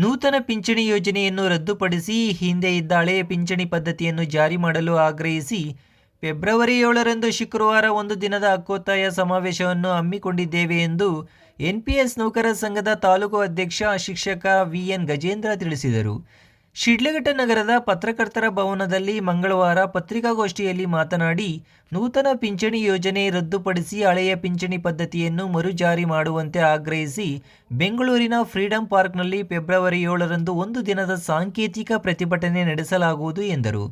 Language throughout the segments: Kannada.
ನೂತನ ಪಿಂಚಣಿ ಯೋಜನೆಯನ್ನು ರದ್ದುಪಡಿಸಿ ಹಿಂದೆ ಇದ್ದ ಹಳೆಯ ಪಿಂಚಣಿ ಪದ್ಧತಿಯನ್ನು ಜಾರಿ ಮಾಡಲು ಆಗ್ರಹಿಸಿ ಫೆಬ್ರವರಿ ಏಳರಂದು ಶುಕ್ರವಾರ ಒಂದು ದಿನದ ಹಕ್ಕೊತ್ತಾಯ ಸಮಾವೇಶವನ್ನು ಹಮ್ಮಿಕೊಂಡಿದ್ದೇವೆ ಎಂದು ಎನ್ಪಿಎಸ್ ನೌಕರರ ಸಂಘದ ತಾಲೂಕು ಅಧ್ಯಕ್ಷ ಶಿಕ್ಷಕ ವಿಎನ್ ಗಜೇಂದ್ರ ತಿಳಿಸಿದರು. ಶಿಡ್ಲಘಟ್ಟ ನಗರದ ಪತ್ರಕರ್ತರ ಭವನದಲ್ಲಿ ಮಂಗಳವಾರ ಪತ್ರಿಕಾಗೋಷ್ಠಿಯಲ್ಲಿ ಮಾತನಾಡಿ, ನೂತನ ಪಿಂಚಣಿ ಯೋಜನೆ ರದ್ದುಪಡಿಸಿ ಹಳೆಯ ಪಿಂಚಣಿ ಪದ್ಧತಿಯನ್ನು ಮರುಜಾರಿ ಮಾಡುವಂತೆ ಆಗ್ರಹಿಸಿ ಬೆಂಗಳೂರಿನ ಫ್ರೀಡಂ ಪಾರ್ಕ್ನಲ್ಲಿ ಫೆಬ್ರವರಿ ಏಳರಂದು ಒಂದು ದಿನದ ಸಾಂಕೇತಿಕ ಪ್ರತಿಭಟನೆ ನಡೆಸಲಾಗುವುದು ಎಂದರು.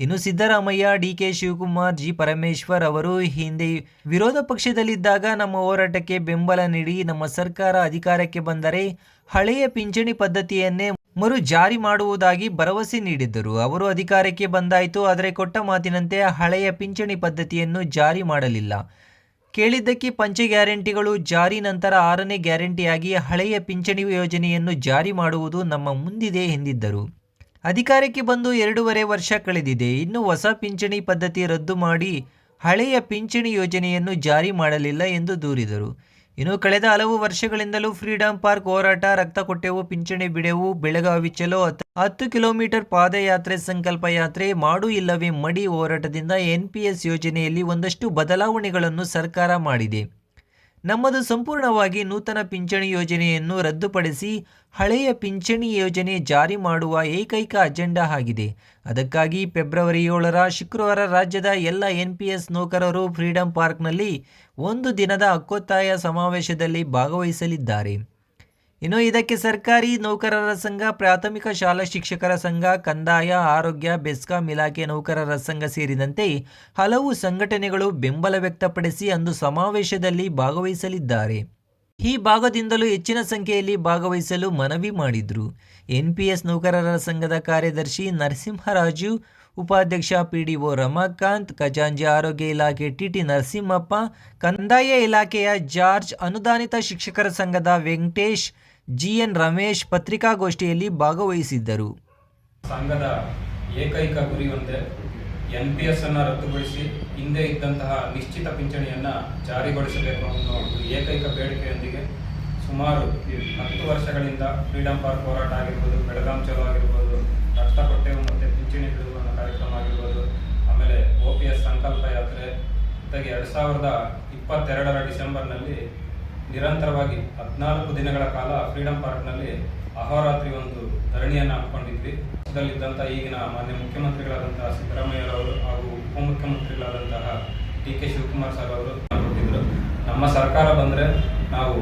ಇನ್ನು ಸಿದ್ದರಾಮಯ್ಯ ಡಿಕೆ ಶಿವಕುಮಾರ್, ಜಿ ಪರಮೇಶ್ವರ್ ಅವರು ಹಿಂದೆ ವಿರೋಧ ಪಕ್ಷದಲ್ಲಿದ್ದಾಗ ನಮ್ಮ ಹೋರಾಟಕ್ಕೆ ಬೆಂಬಲ ನೀಡಿ ನಮ್ಮ ಸರ್ಕಾರ ಅಧಿಕಾರಕ್ಕೆ ಬಂದರೆ ಹಳೆಯ ಪಿಂಚಣಿ ಪದ್ಧತಿಯನ್ನೇ ಮರು ಜಾರಿ ಮಾಡುವುದಾಗಿ ಭರವಸೆ ನೀಡಿದ್ದರು. ಅವರು ಅಧಿಕಾರಕ್ಕೆ ಬಂದಾಯಿತು, ಆದರೆ ಕೊಟ್ಟ ಮಾತಿನಂತೆ ಹಳೆಯ ಪಿಂಚಣಿ ಪದ್ಧತಿಯನ್ನು ಜಾರಿ ಮಾಡಲಿಲ್ಲ. ಕೇಳಿದ್ದಕ್ಕೆ ಪಂಚ ಗ್ಯಾರಂಟಿಗಳು, ಜಾರಿ ನಂತರ ಆರನೇ ಗ್ಯಾರಂಟಿಯಾಗಿ ಹಳೆಯ ಪಿಂಚಣಿ ಯೋಜನೆಯನ್ನು ಜಾರಿ ಮಾಡುವುದು ನಮ್ಮ ಮುಂದಿದೆ ಎಂದಿದ್ದರು. ಅಧಿಕಾರಕ್ಕೆ ಬಂದು ಎರಡೂವರೆ ವರ್ಷ ಕಳೆದಿದೆ. ಇನ್ನು ಹೊಸ ಪಿಂಚಣಿ ಪದ್ಧತಿ ರದ್ದು ಮಾಡಿ ಹಳೆಯ ಪಿಂಚಣಿ ಯೋಜನೆಯನ್ನು ಜಾರಿ ಮಾಡಲಿಲ್ಲ ಎಂದು ದೂರಿದರು. ಇನ್ನು ಕಳೆದ ಹಲವು ವರ್ಷಗಳಿಂದಲೂ ಫ್ರೀಡಂ ಪಾರ್ಕ್ ಹೋರಾಟ ರಕ್ತ ಕೊಟ್ಟೆವು ಪಿಂಚಣಿ ಬಿಡೆವು, ಬೆಳಗಾವಿ ಚಲೋ, ಹತ್- ಹತ್ತು ಕಿಲೋಮೀಟರ್ ಪಾದಯಾತ್ರೆ ಸಂಕಲ್ಪ ಯಾತ್ರೆ ಮಾಡು ಇಲ್ಲವೇ ಮಡಿ ಹೋರಾಟದಿಂದ ಎನ್ಪಿಎಸ್ ಯೋಜನೆಯಲ್ಲಿ ಒಂದಷ್ಟು ಬದಲಾವಣೆಗಳನ್ನು ಸರ್ಕಾರ ಮಾಡಿದೆ. ನಮ್ಮದು ಸಂಪೂರ್ಣವಾಗಿ ನೂತನ ಪಿಂಚಣಿ ಯೋಜನೆಯನ್ನು ರದ್ದುಪಡಿಸಿ ಹಳೆಯ ಪಿಂಚಣಿ ಯೋಜನೆ ಜಾರಿ ಮಾಡುವ ಏಕೈಕ ಅಜೆಂಡಾ ಆಗಿದೆ. ಅದಕ್ಕಾಗಿ ಫೆಬ್ರವರಿ ಏಳರ ಶುಕ್ರವಾರ ರಾಜ್ಯದ ಎಲ್ಲ ಎನ್ಪಿಎಸ್ ನೌಕರರು ಫ್ರೀಡಂ ಪಾರ್ಕ್ನಲ್ಲಿ ಒಂದು ದಿನದ ಅಕ್ಕೊತ್ತಾಯ ಸಮಾವೇಶದಲ್ಲಿ ಭಾಗವಹಿಸಲಿದ್ದಾರೆ. ಇನ್ನು ಇದಕ್ಕೆ ಸರ್ಕಾರಿ ನೌಕರರ ಸಂಘ, ಪ್ರಾಥಮಿಕ ಶಾಲಾ ಶಿಕ್ಷಕರ ಸಂಘ, ಕಂದಾಯ, ಆರೋಗ್ಯ, ಬೆಸ್ಕಾಂ ಇಲಾಖೆ ನೌಕರರ ಸಂಘ ಸೇರಿದಂತೆ ಹಲವು ಸಂಘಟನೆಗಳು ಬೆಂಬಲ ವ್ಯಕ್ತಪಡಿಸಿ ಅಂದು ಸಮಾವೇಶದಲ್ಲಿ ಭಾಗವಹಿಸಲಿದ್ದಾರೆ. ಈ ಭಾಗದಿಂದಲೂ ಹೆಚ್ಚಿನ ಸಂಖ್ಯೆಯಲ್ಲಿ ಭಾಗವಹಿಸಲು ಮನವಿ ಮಾಡಿದರು. ಎನ್ಪಿಎಸ್ ನೌಕರರ ಸಂಘದ ಕಾರ್ಯದರ್ಶಿ ನರಸಿಂಹರಾಜು ಉಪಾಧ್ಯಕ್ಷ ಪಿಡಿಒ ರಮಾಕಾಂತ್, ಖಜಾಂಜಿ ಆರೋಗ್ಯ ಇಲಾಖೆ ಟಿಟಿ ನರಸಿಂಹಪ್ಪ, ಕಂದಾಯ ಇಲಾಖೆಯ ಜಾರ್ಜ್, ಅನುದಾನಿತ ಶಿಕ್ಷಕರ ಸಂಘದ ವೆಂಕಟೇಶ್, ಜಿಎನ್ ರಮೇಶ್ ಪತ್ರಿಕಾಗೋಷ್ಠಿಯಲ್ಲಿ ಭಾಗವಹಿಸಿದ್ದರು. ಸಂಘದ ಏಕೈಕ ಗುರಿಯೊಂದೇ ಎನ್ ಪಿ ಎಸ್ ಅನ್ನು ರದ್ದುಗೊಳಿಸಿ ಹಿಂದೆ ಇದ್ದಂತಹ ನಿಶ್ಚಿತ ಪಿಂಚಣಿಯನ್ನು ಜಾರಿಗೊಳಿಸಬೇಕು ಅನ್ನೋ ಏಕೈಕ ಬೇಡಿಕೆಯೊಂದಿಗೆ ಸುಮಾರು ಹತ್ತು ವರ್ಷಗಳಿಂದ ಫ್ರೀಡಂ ಪಾರ್ಕ್ ಹೋರಾಟ ಆಗಿರ್ಬೋದು, ಬೆಳಗಾಂ ಚಲೋ ಆಗಿರ್ಬೋದು ರಕ್ತ ಕೊಟ್ಟೆವು ಮತ್ತು ಪಿಂಚಣಿ ಬಿಡುವ ಅನ್ನೋ ಕಾರ್ಯಕ್ರಮ ಆಗಿರ್ಬೋದು ಆಮೇಲೆ ಒ ಪಿ ಎಸ್ ಸಂಕಲ್ಪ ಯಾತ್ರೆ ಜೊತೆಗೆ ಎರಡು ಸಾವಿರದ ಇಪ್ಪತ್ತೆರಡರ ಡಿಸೆಂಬರ್ನಲ್ಲಿ ನಿರಂತರವಾಗಿ ಹದಿನಾಲ್ಕು ದಿನಗಳ ಕಾಲ ಫ್ರೀಡಂ ಪಾರ್ಕ್ನಲ್ಲಿ ಅಹೋರಾತ್ರಿ ಒಂದು ಧರಣಿಯನ್ನು ಹಾಕ್ಕೊಂಡಿದ್ವಿ ರಾಜ್ಯದಲ್ಲಿದ್ದಂಥ ಈಗಿನ ಮಾನ್ಯ ಮುಖ್ಯಮಂತ್ರಿಗಳಾದಂತಹ ಸಿದ್ದರಾಮಯ್ಯರವರು ಹಾಗೂ ಉಪಮುಖ್ಯಮಂತ್ರಿಗಳಾದಂತಹ ಡಿ ಕೆ ಶಿವಕುಮಾರ್ ಸರ್ ಅವರು ಕೊಟ್ಟಿದ್ದರು ನಮ್ಮ ಸರ್ಕಾರ ಬಂದರೆ ನಾವು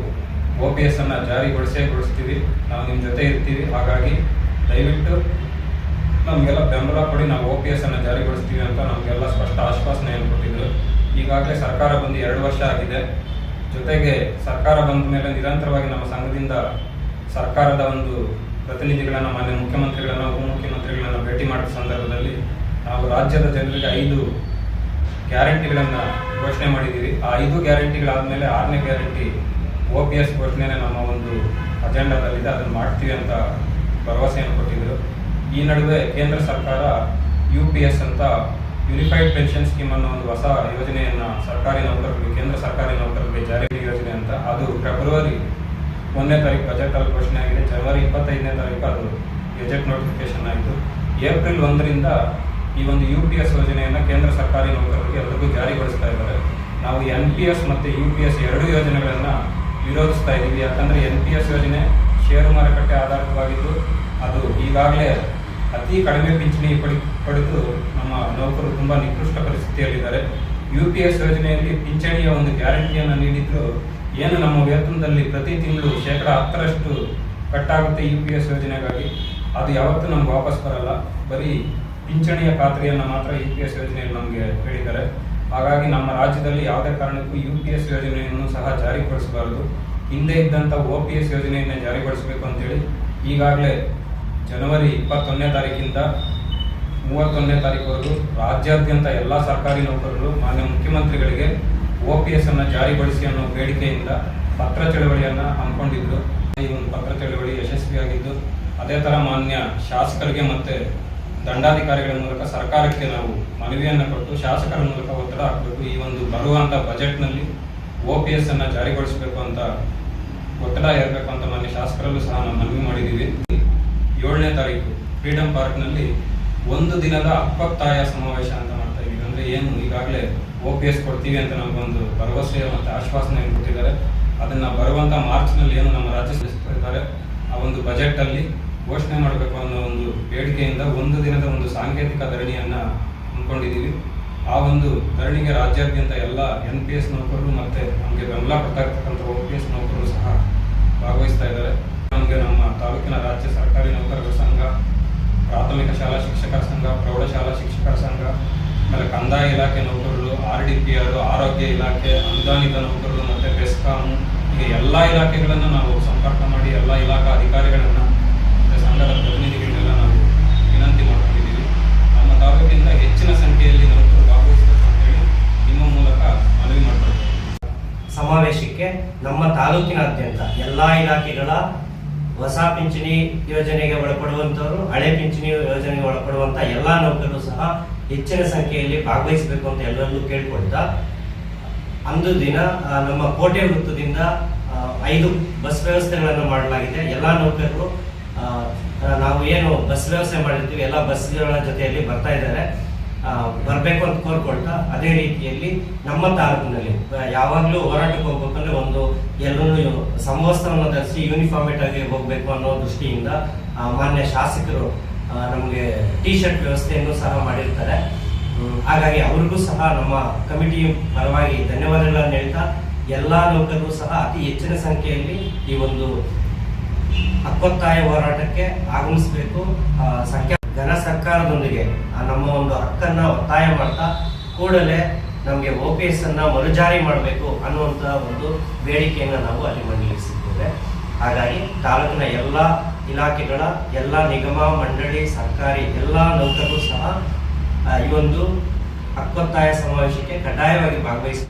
ಒ ಪಿ ಎಸ್ ಅನ್ನು ಜಾರಿಗೊಳಿಸೇ ಗೊಳಿಸ್ತೀವಿ. ನಾವು ನಿಮ್ಮ ಜೊತೆ ಇರ್ತೀವಿ. ಹಾಗಾಗಿ ದಯವಿಟ್ಟು ನಮಗೆಲ್ಲ ಬೆಂಬಲ ಕೊಡಿ. ನಾವು ಒ ಪಿ ಎಸ್ ಅನ್ನು ಜಾರಿಗೊಳಿಸ್ತೀವಿ ಅಂತ ನಮಗೆಲ್ಲ ಸ್ಪಷ್ಟ ಆಶ್ವಾಸನೆಯನ್ನು ಕೊಟ್ಟಿದ್ರು. ಈಗಾಗಲೇ ಸರ್ಕಾರ ಬಂದು ಎರಡು ವರ್ಷ ಆಗಿದೆ. ಜೊತೆಗೆ ಸರ್ಕಾರ ಬಂದ ಮೇಲೆ ನಿರಂತರವಾಗಿ ನಮ್ಮ ಸಂಘದಿಂದ ಸರ್ಕಾರದ ಒಂದು ಪ್ರತಿನಿಧಿಗಳನ್ನು, ಮಾನ್ಯ ಮುಖ್ಯಮಂತ್ರಿಗಳನ್ನು, ಉಪಮುಖ್ಯಮಂತ್ರಿಗಳನ್ನು ಭೇಟಿ ಮಾಡಿದ ಸಂದರ್ಭದಲ್ಲಿ ನಾವು ರಾಜ್ಯದ ಜನರಿಗೆ ಐದು ಗ್ಯಾರಂಟಿಗಳನ್ನು ಘೋಷಣೆ ಮಾಡಿದ್ದೀವಿ ಆ ಐದು ಗ್ಯಾರಂಟಿಗಳಾದ್ಮೇಲೆ ಆರನೇ ಗ್ಯಾರಂಟಿ ಒ ಪಿ ಎಸ್ ಘೋಷಣೆನೇ ನಮ್ಮ ಒಂದು ಅಜೆಂಡಾದಲ್ಲಿದೆ. ಅದನ್ನು ಮಾಡ್ತೀವಿ ಅಂತ ಭರವಸೆಯನ್ನು ಕೊಟ್ಟಿದ್ದರು ಈ ನಡುವೆ ಕೇಂದ್ರ ಸರ್ಕಾರ ಯು ಪಿ ಎಸ್ ಅಂತ ಯೂನಿಫೈಡ್ ಪೆನ್ಷನ್ ಸ್ಕೀಮ್ ಅನ್ನೋ ಒಂದು ಹೊಸ ಯೋಜನೆಯನ್ನ ಸರ್ಕಾರಿ ನೌಕರರಿಗೆ, ಕೇಂದ್ರ ಸರ್ಕಾರಿ ನೌಕರರಿಗೆ ಜಾರಿ ಯೋಜನೆ ಅಂತ ಅದು ಫೆಬ್ರವರಿ ಒಂದನೇ ತಾರೀಕು ಬಜೆಟ್ ಘೋಷಣೆ ಆಗಿದೆ. ಜನವರಿ ಇಪ್ಪತ್ತೈದನೇ ತಾರೀಕು ಅದು ಗೆಜೆಟ್ ನೋಟಿಫಿಕೇಶನ್ ಆಯಿತು. ಏಪ್ರಿಲ್ ಒಂದರಿಂದ ಈ ಒಂದು ಯು ಪಿ ಎಸ್ ಯೋಜನೆಯನ್ನು ಕೇಂದ್ರ ಸರ್ಕಾರಿ ನೌಕರರಿಗೆ ಎಲ್ಲರಿಗೂ ಜಾರಿಗೊಳಿಸ್ತಾ ಇದ್ದಾರೆ. ನಾವು ಎನ್ ಪಿ ಎಸ್ ಮತ್ತು ಯು ಪಿ ಎಸ್ ಎರಡು ಯೋಜನೆಗಳನ್ನು ವಿರೋಧಿಸ್ತಾ ಇದ್ದೀವಿ ಯಾಕಂದರೆ ಎನ್ ಪಿ ಎಸ್ ಯೋಜನೆ ಷೇರು ಮಾರುಕಟ್ಟೆ ಆಧಾರಿತವಾಗಿದ್ದು, ಅದು ಈಗಾಗಲೇ ಅತಿ ಕಡಿಮೆ ಪಿಂಚಣಿ ಪಡಿ, ಪಡೆದು ನಮ್ಮ ನೌಕರರು ತುಂಬ ನಿಕೃಷ್ಟ ಪರಿಸ್ಥಿತಿಯಲ್ಲಿದ್ದಾರೆ. ಯು ಪಿ ಎಸ್ ಯೋಜನೆಯಲ್ಲಿ ಪಿಂಚಣಿಯ ಒಂದು ಗ್ಯಾರಂಟಿಯನ್ನು ನೀಡಿದ್ರು ಏನು ನಮ್ಮ ವೇತನದಲ್ಲಿ ಪ್ರತಿ ತಿಂಗಳು ಶೇಕಡ ಹತ್ತರಷ್ಟು ಕಟ್ಟಾಗುತ್ತೆ ಯು ಪಿ ಎಸ್ ಯೋಜನೆಗಾಗಿ. ಅದು ಯಾವತ್ತೂ ನಮ್ಗೆ ವಾಪಸ್ ಬರಲ್ಲ. ಬರೀ ಪಿಂಚಣಿಯ ಖಾತ್ರಿಯನ್ನು ಮಾತ್ರ ಯು ಪಿ ಎಸ್ ಯೋಜನೆಯಲ್ಲಿ ನಮಗೆ ಹೇಳಿದ್ದಾರೆ. ಹಾಗಾಗಿ ನಮ್ಮ ರಾಜ್ಯದಲ್ಲಿ ಯಾವುದೇ ಕಾರಣಕ್ಕೂ ಯು ಪಿ ಎಸ್ ಯೋಜನೆಯನ್ನು ಸಹ ಜಾರಿಗೊಳಿಸಬಾರದು. ಹಿಂದೆ ಇದ್ದಂಥ ಒ ಪಿ ಎಸ್ ಯೋಜನೆಯನ್ನು ಜಾರಿಗೊಳಿಸಬೇಕು ಅಂತೇಳಿ ಈಗಾಗಲೇ ಜನವರಿ ಇಪ್ಪತ್ತೊಂದನೇ ತಾರೀಕಿಂದ ಮೂವತ್ತೊಂದನೇ ತಾರೀಕುವರೆಗೂ ರಾಜ್ಯಾದ್ಯಂತ ಎಲ್ಲ ಸರ್ಕಾರಿ ನೌಕರರು, ಮಾನ್ಯ ಮುಖ್ಯಮಂತ್ರಿಗಳಿಗೆ ಒ ಪಿ ಎಸ್ ಅನ್ನು ಜಾರಿಗೊಳಿಸಿ ಅನ್ನೋ ಬೇಡಿಕೆಯಿಂದ ಪತ್ರ ಚಳವಳಿಯನ್ನು ಹಮ್ಮಿಕೊಂಡಿದ್ದು ಈ ಒಂದು ಪತ್ರ ಚಳವಳಿ ಯಶಸ್ವಿಯಾಗಿದ್ದು, ಅದೇ ಥರ ಮಾನ್ಯ ಶಾಸಕರಿಗೆ ಮತ್ತು ದಂಡಾಧಿಕಾರಿಗಳ ಮೂಲಕ ಸರ್ಕಾರಕ್ಕೆ ನಾವು ಮನವಿಯನ್ನು ಕೊಟ್ಟು ಶಾಸಕರ ಮೂಲಕ ಒತ್ತಡ ಹಾಕಬೇಕು. ಈ ಒಂದು ಬರುವಂಥ ಬಜೆಟ್ನಲ್ಲಿ ಒ ಪಿ ಎಸ್ ಅನ್ನು ಜಾರಿಗೊಳಿಸಬೇಕು ಅಂತ ಒತ್ತಡ ಇರಬೇಕು ಅಂತ ಮಾನ್ಯ ಶಾಸಕರಲ್ಲೂ ಸಹ ನಾವು ಮನವಿ ಮಾಡಿದ್ದೀವಿ. ಏಳನೇ ತಾರೀಕು ಫ್ರೀಡಂ ಪಾರ್ಕ್ನಲ್ಲಿ ಒಂದು ದಿನದ ಅಪ್ಪತ್ತಾಯ ಸಮಾವೇಶ ಅಂತ ಮಾಡ್ತಾ ಇದ್ದೀವಿ. ಅಂದ್ರೆ ಏನು, ಈಗಾಗಲೇ ಒ ಪಿ ಎಸ್ ಕೊಡ್ತೀವಿ ಅಂತ ನಮಗೊಂದು ಭರವಸೆ ಮತ್ತು ಆಶ್ವಾಸನೆ ಕೊಟ್ಟಿದ್ದಾರೆ. ಅದನ್ನ ಬರುವಂತ ಮಾರ್ಚ್ನಲ್ಲಿ ಏನು ನಮ್ಮ ರಾಜ್ಯ ಇದ್ದಾರೆ, ಆ ಒಂದು ಬಜೆಟ್ ಅಲ್ಲಿ ಘೋಷಣೆ ಮಾಡಬೇಕು ಅನ್ನೋ ಒಂದು ಬೇಡಿಕೆಯಿಂದ ಒಂದು ದಿನದ ಒಂದು ಸಾಂಕೇತಿಕ ಧರಣಿಯನ್ನು ಹಮ್ಮಿಕೊಂಡಿದ್ದೀವಿ. ಆ ಒಂದು ಧರಣಿಗೆ ರಾಜ್ಯಾದ್ಯಂತ ಎಲ್ಲ ಎನ್ ಪಿ ಎಸ್ ನೌಕರರು ಮತ್ತೆ ನಮಗೆ ಬೆಂಬಲ ಕೊಡ್ತಾ ಇರ್ತಕ್ಕಂಥ ಒ ಪಿ ಎಸ್ ನೌಕರರು ಸಹ ಭಾಗವಹಿಸ್ತಾ ಇದ್ದಾರೆ. ನಮ್ಮ ತಾಲೂಕಿನ ರಾಜ್ಯ ಸರ್ಕಾರಿ ನೌಕರರ ಸಂಘ, ಪ್ರಾಥಮಿಕ ಶಾಲಾ ಶಿಕ್ಷಕರ ಸಂಘ, ಪ್ರೌಢಶಾಲಾ ಶಿಕ್ಷಕರ ಸಂಘ, ಆಮೇಲೆ ಕಂದಾಯ ಇಲಾಖೆ ನೌಕರರು, ಆರ್ ಡಿ ಪಿ ಆರ್, ಆರೋಗ್ಯ ಇಲಾಖೆ, ಅನುದಾನಿತ ನೌಕರರು ಮತ್ತು ಬೆಸ್ಕಾಂ ಹೀಗೆ ಎಲ್ಲ ಇಲಾಖೆಗಳನ್ನು ನಾವು ಸಂಪರ್ಕ ಮಾಡಿ ಎಲ್ಲ ಇಲಾಖಾ ಅಧಿಕಾರಿಗಳನ್ನು ಸಂಘದ ಪ್ರತಿನಿಧಿಗಳನ್ನೆಲ್ಲ ನಾವು ವಿನಂತಿ ಮಾಡ್ಕೊಂಡಿದ್ದೀವಿ. ನಮ್ಮ ತಾಲೂಕಿನಿಂದ ಹೆಚ್ಚಿನ ಸಂಖ್ಯೆಯಲ್ಲಿ ನೌಕರರು ಭಾಗವಹಿಸಬೇಕು ಅಂತ ಹೇಳಿ ನಿಮ್ಮ ಮೂಲಕ ಮನವಿ ಮಾಡ್ಕೊಳ್ತೇವೆ. ಸಮಾವೇಶಕ್ಕೆ ನಮ್ಮ ತಾಲೂಕಿನಾದ್ಯಂತ ಎಲ್ಲ ಇಲಾಖೆಗಳ ಹೊಸ ಪಿಂಚಣಿ ಯೋಜನೆಗೆ ಒಳಪಡುವಂತವರು ಹಳೆ ಪಿಂಚಣಿ ಯೋಜನೆಗೆ ಒಳಪಡುವಂತ ಎಲ್ಲ ನೌಕರರು ಸಹ ಹೆಚ್ಚಿನ ಸಂಖ್ಯೆಯಲ್ಲಿ ಭಾಗವಹಿಸಬೇಕು ಅಂತ ಎಲ್ಲರಲ್ಲೂ ಕೇಳ್ಕೊಳ್ತಾ, ಅಂದು ದಿನ ನಮ್ಮ ಕೋಟೆ ವೃತ್ತದಿಂದ ಐದು ಬಸ್ ವ್ಯವಸ್ಥೆಗಳನ್ನು ಮಾಡಲಾಗಿದೆ. ಎಲ್ಲ ನೌಕರರು ನಾವು ಏನು ಬಸ್ ವ್ಯವಸ್ಥೆ ಮಾಡಿರ್ತೀವಿ, ಎಲ್ಲ ಬಸ್ಗಳ ಜೊತೆಯಲ್ಲಿ ಬರ್ತಾ ಇದ್ದಾರೆ. ಬರಬೇಕು ಅಂತ ಕೋರ್ಕೊಳ್ತಾ ಅದೇ ರೀತಿಯಲ್ಲಿ ನಮ್ಮ ತಾಲೂಕಿನಲ್ಲಿ ಯಾವಾಗಲೂ ಹೋರಾಟಕ್ಕೆ ಹೋಗ್ಬೇಕಂದ್ರೆ ಒಂದು ಎಲ್ಲರೂ ಸಮವಸ್ತ್ರವನ್ನು ಧರಿಸಿ ಯೂನಿಫಾರ್ಮೇಟ್ ಆಗಿ ಹೋಗಬೇಕು ಅನ್ನೋ ದೃಷ್ಟಿಯಿಂದ ಮಾನ್ಯ ಶಾಸಕರು ನಮಗೆ ಟಿ ಶರ್ಟ್ ವ್ಯವಸ್ಥೆಯನ್ನು ಸಹ ಮಾಡಿರ್ತಾರೆ. ಹಾಗಾಗಿ ಅವ್ರಿಗೂ ಸಹ ನಮ್ಮ ಕಮಿಟಿ ಪರವಾಗಿ ಧನ್ಯವಾದಗಳನ್ನು ಹೇಳ್ತಾ, ಎಲ್ಲ ನೌಕರರು ಸಹ ಅತಿ ಹೆಚ್ಚಿನ ಸಂಖ್ಯೆಯಲ್ಲಿ ಈ ಒಂದು ಹಕ್ಕೊತ್ತಾಯ ಹೋರಾಟಕ್ಕೆ ಆಗಮಿಸಬೇಕು. ಸಂಖ್ಯಾ ಘನ ಸರ್ಕಾರದೊಂದಿಗೆ ಆ, ನಮ್ಮ ಒಂದು ಹಕ್ಕನ್ನ ಒತ್ತಾಯ ಮಾಡ್ತಾ ಕೂಡಲೇ ನಮಗೆ ಒ ಪಿ ಎಸ್ ಅನ್ನ ಮರುಜಾರಿ ಮಾಡಬೇಕು ಅನ್ನುವಂತಹ ಒಂದು ಬೇಡಿಕೆಯನ್ನು ನಾವು ಅಲ್ಲಿ ಮಂಡಿಸಿದ್ದೇವೆ. ಹಾಗಾಗಿ ತಾಲೂಕಿನ ಎಲ್ಲ ಇಲಾಖೆಗಳ ಎಲ್ಲ ನಿಗಮ ಮಂಡಳಿ ಸರ್ಕಾರಿ ಎಲ್ಲ ನೌಕರರು ಸಹ ಈ ಒಂದು ಹಕ್ಕೊತ್ತಾಯ ಸಮಾವೇಶಕ್ಕೆ ಕಡ್ಡಾಯವಾಗಿ ಭಾಗವಹಿಸ